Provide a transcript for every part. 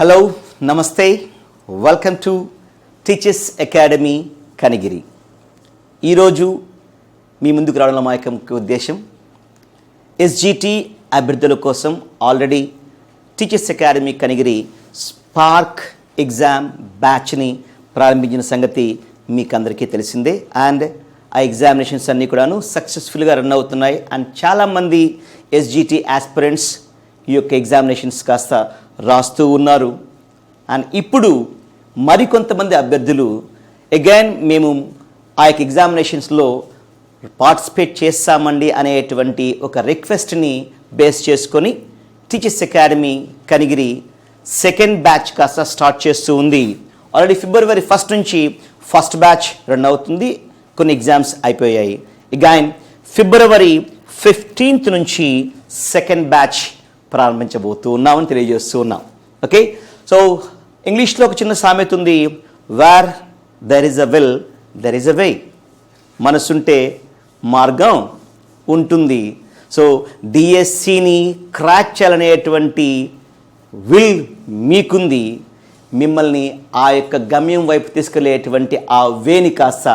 Hello namaste welcome to teachers academy Kanigiri ఈరోజు మీ ముందుకు రావడంలో మా యొక్క ఉద్దేశం. ఎస్జిటి అభ్యర్థుల కోసం already teachers academy Kanigiri spark exam బ్యాచ్ని ప్రారంభించిన సంగతి మీకు అందరికీ తెలిసిందే. అండ్ ఆ ఎగ్జామినేషన్స్ అన్నీ కూడాను సక్సెస్ఫుల్గా రన్ అవుతున్నాయి. అండ్ చాలామంది ఎస్జిటి ఆస్పిరెంట్స్ ఈ యొక్క ఎగ్జామినేషన్స్ కాస్త రాస్తూ ఉన్నారు. అండ్ ఇప్పుడు మరికొంతమంది అభ్యర్థులు అగైన్ మేము ఆ యొక్క ఎగ్జామినేషన్స్లో పార్టిసిపేట్ చేస్తామండి అనేటువంటి ఒక రిక్వెస్ట్ని బేస్ చేసుకొని teachers academy Kanigiri second batch కాస్త స్టార్ట్ చేస్తూ ఉంది. ఆల్రెడీ ఫిబ్రవరి ఫస్ట్ నుంచి ఫస్ట్ బ్యాచ్ రన్ అవుతుంది. కొన్ని ఎగ్జామ్స్ అయిపోయాయి. అగైన్ ఫిబ్రవరి ఫిఫ్టీన్త్ నుంచి సెకండ్ బ్యాచ్ ప్రారంభించబోతూ ఉన్నామని తెలియజేస్తూ ఉన్నాం. ఓకే సో ఇంగ్లీష్లో ఒక చిన్న సామెత ఉంది. Where there is a will there is a way మనసుంటే మార్గం ఉంటుంది. సో డిఎస్సిని క్రాక్ చేయాలనేటువంటి విల్ మీకుంది. మిమ్మల్ని ఆ యొక్క గమ్యం వైపు తీసుకెళ్ళేటువంటి ఆ వేని కాస్త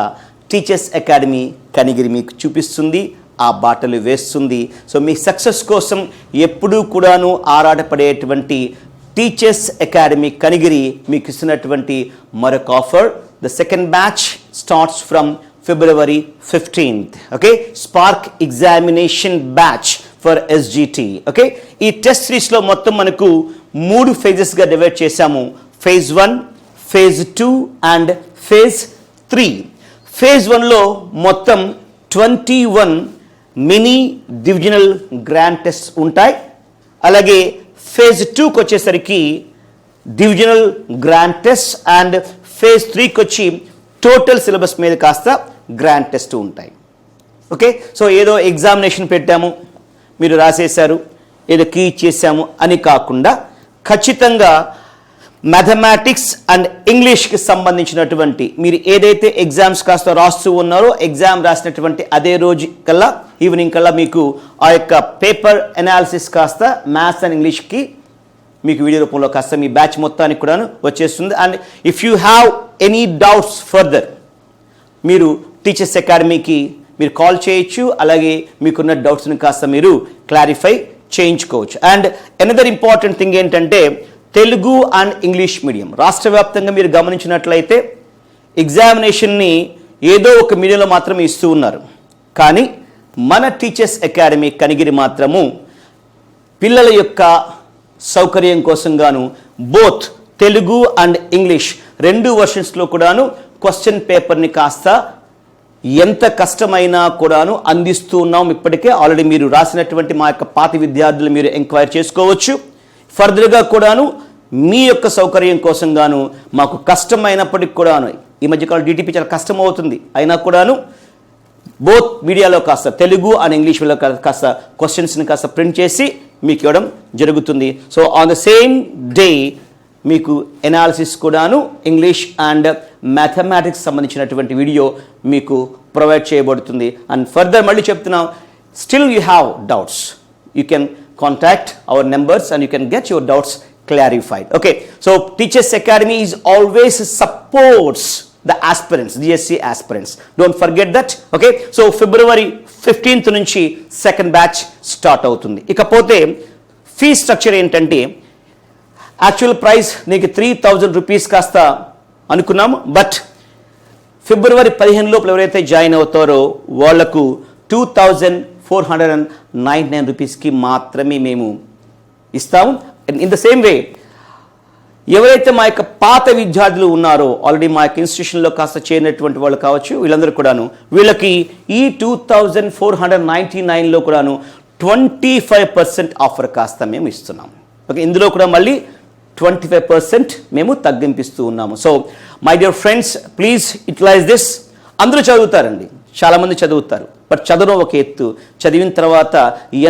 టీచర్స్ అకాడమీ కనిగిరి మీకు చూపిస్తుంది. ఆ బాటలు వేస్తుంది. సో మీ సక్సెస్ కోసం ఎప్పుడూ కూడాను ఆరాటపడేటువంటి టీచర్స్ అకాడమీ కనిగిరి మీకు ఇస్తున్నటువంటి మరొక offer. The second batch starts from February fifteenth. Okay? Spark examination batch for SGT. Okay? ఈ టెస్ట్ సిరీస్లో మొత్తం మనకు మూడు ఫేజెస్గా డివైడ్ చేశాము. Phase one phase two and phase three. Phase వన్లో మొత్తం twenty one mini divisional grand test ఉంటాయి. అలాగే ఫేజ్ టూకి వచ్చేసరికి divisional grand test and phase త్రీకి వచ్చి టోటల్ సిలబస్ మీద కాస్త గ్రాండ్ టెస్ట్ ఉంటాయి. ఓకే? సో ఏదో ఎగ్జామినేషన్ పెట్టాము మీరు రాసేశారు ఏదో కీ ఇచ్చేసాము అని కాకుండా ఖచ్చితంగా మ్యాథమెటిక్స్ అండ్ ఇంగ్లీష్కి సంబంధించినటువంటి మీరు ఏదైతే ఎగ్జామ్స్ కాస్త రాస్తూ ఉన్నారో ఎగ్జామ్ రాసినటువంటి అదే రోజు కల్లా ఈవినింగ్ కల్లా మీకు ఆ యొక్క పేపర్ అనాలిసిస్ కాస్త మ్యాథ్స్ అండ్ ఇంగ్లీష్కి మీకు వీడియో రూపంలో కాస్త మీ బ్యాచ్ మొత్తానికి కూడా వచ్చేస్తుంది. And if you have any doubts further మీరు టీచర్స్ అకాడమీకి మీరు కాల్ చేయొచ్చు. అలాగే మీకున్న డౌట్స్ని కాస్త మీరు క్లారిఫై చేయించుకోవచ్చు. అండ్ ఎనదర్ ఇంపార్టెంట్ థింగ్ ఏంటంటే తెలుగు అండ్ ఇంగ్లీష్ మీడియం. రాష్ట్ర వ్యాప్తంగా మీరు గమనించినట్లయితే ఎగ్జామినేషన్ని ఏదో ఒక మీడియంలో మాత్రమే ఇస్తూ ఉన్నారు. కానీ మన టీచర్స్ అకాడమీ కనిగిరి మాత్రము పిల్లల యొక్క సౌకర్యం కోసం గాను బోత్ తెలుగు అండ్ ఇంగ్లీష్ రెండు వర్షన్స్లో కూడాను క్వశ్చన్ పేపర్ని కాస్త ఎంత కష్టమైనా కూడాను అందిస్తూ ఉన్నాం. ఇప్పటికే ఆల్రెడీ మీరు రాసినటువంటి మా యొక్క పాత విద్యార్థులు మీరు ఎంక్వైర్ చేసుకోవచ్చు. ఫర్దర్గా కూడాను మీ యొక్క సౌకర్యం కోసం గాను మాకు కష్టమైనప్పటికి కూడాను ఈ మధ్యకాలం డిటిపి చాలా కష్టం అవుతుంది అయినా కూడాను బోత్ మీడియాలో కాస్త తెలుగు అండ్ ఇంగ్లీష్లో కాస్త క్వశ్చన్స్ని కాస్త ప్రింట్ చేసి మీకు ఇవ్వడం జరుగుతుంది. So on the same day మీకు ఎనాలిసిస్ కూడాను ఇంగ్లీష్ అండ్ మ్యాథమెటిక్స్ సంబంధించినటువంటి వీడియో మీకు ప్రొవైడ్ చేయబడుతుంది. అండ్ ఫర్దర్ మళ్ళీ చెప్తున్నాం still you have doubts you can contact our numbers and you can get your doubts clarified. Okay so teachers academy is always supports the aspirants gsc aspirants. Don't forget that okay? So February fifteenth నుంచి second batch start అవుతుంది. ఇకపోతే fee structure ఏంటంటే actual price నీకు three thousand rupees కాస్త అనుకున్నాము but ఫిబ్రవరి పదిహేను లోపల ఎవరైతే జాయిన్ అవుతారో వాళ్ళకు two thousand four hundred and nine nine రూపీస్కి మాత్రమే మేము ఇస్తాము. ఇన్ ద సేమ్ వే ఎవరైతే మా యొక్క పాత విద్యార్థులు ఉన్నారో ఆల్రెడీ మా యొక్క ఇన్స్టిట్యూషన్లో కాస్త చేరినటువంటి వాళ్ళు కావచ్చు వీళ్ళందరూ కూడాను వీళ్ళకి ఈ two thousand four hundred ninety నైన్లో కూడాను ట్వంటీ ఫైవ్ పర్సెంట్ ఆఫర్ కాస్త మేము ఇస్తున్నాము ఓకే ఇందులో కూడా మళ్ళీ ట్వంటీ ఫైవ్ పర్సెంట్ మేము తగ్గింపిస్తూ ఉన్నాము. So my dear friends please utilize this అందరూ చదువుతారండి. చాలామంది చదువుతారు. బట్ చదవడం ఒక ఎత్తు. చదివిన తర్వాత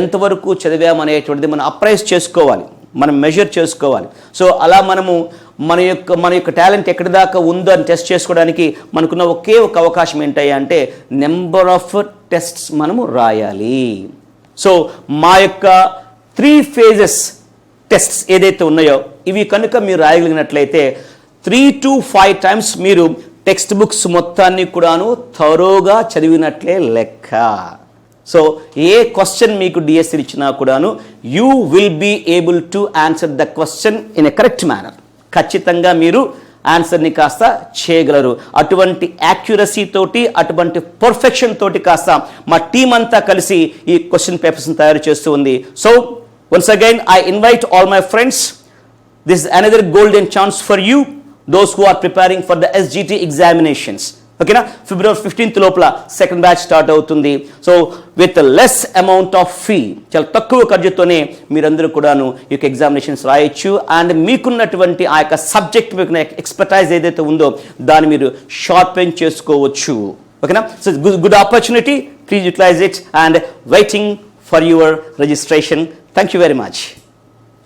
ఎంతవరకు చదివామనేటువంటిది మనం అప్రైజ్ చేసుకోవాలి. మనం మెజర్ చేసుకోవాలి. సో అలా మనము మన యొక్క మన యొక్క టాలెంట్ ఎక్కడి దాకా ఉందో అని టెస్ట్ చేసుకోవడానికి మనకున్న ఒకే ఒక అవకాశం ఏంటయ్యా అంటే నెంబర్ ఆఫ్ టెస్ట్స్ మనము రాయాలి. సో మా యొక్క త్రీ ఫేజెస్ టెస్ట్స్ ఏదైతే ఉన్నాయో ఇవి కనుక మీరు రాయగలిగినట్లయితే త్రీ టు ఫైవ్ టైమ్స్ మీరు టెక్స్ట్ బుక్స్ మొత్తాన్ని కూడాను థరోగా చదివినట్లే లెక్క. సో ఏ క్వశ్చన్ మీకు డిఎస్సి ఇచ్చినా కూడాను you will be able to answer the question in a correct manner ఖచ్చితంగా మీరు ఆన్సర్ని కాస్త చేయగలరు. అటువంటి యాక్యురసీ తోటి అటువంటి పర్ఫెక్షన్ తోటి కాస్త మా టీం అంతా కలిసి ఈ క్వశ్చన్ పేపర్స్ని తయారు చేస్తూ ఉంది. So once again I invite all my friends this another golden chance for you those who are preparing for the SGT examinations ఓకేనా? ఫిబ్రవరి ఫిఫ్టీన్త్ లోపల సెకండ్ బ్యాచ్ స్టార్ట్ అవుతుంది. So with less amount of fee చాలా తక్కువ ఖర్చుతోనే మీరందరూ కూడాను ఈ యొక్క examinations రాయొచ్చు. అండ్ మీకున్నటువంటి ఆ యొక్క సబ్జెక్ట్ మీకు ఎక్స్పర్టైజ్ ఏదైతే ఉందో దాన్ని మీరు షార్పెన్ చేసుకోవచ్చు. ఓకేనా? So good good opportunity please utilize it and waiting for your registration thank you very much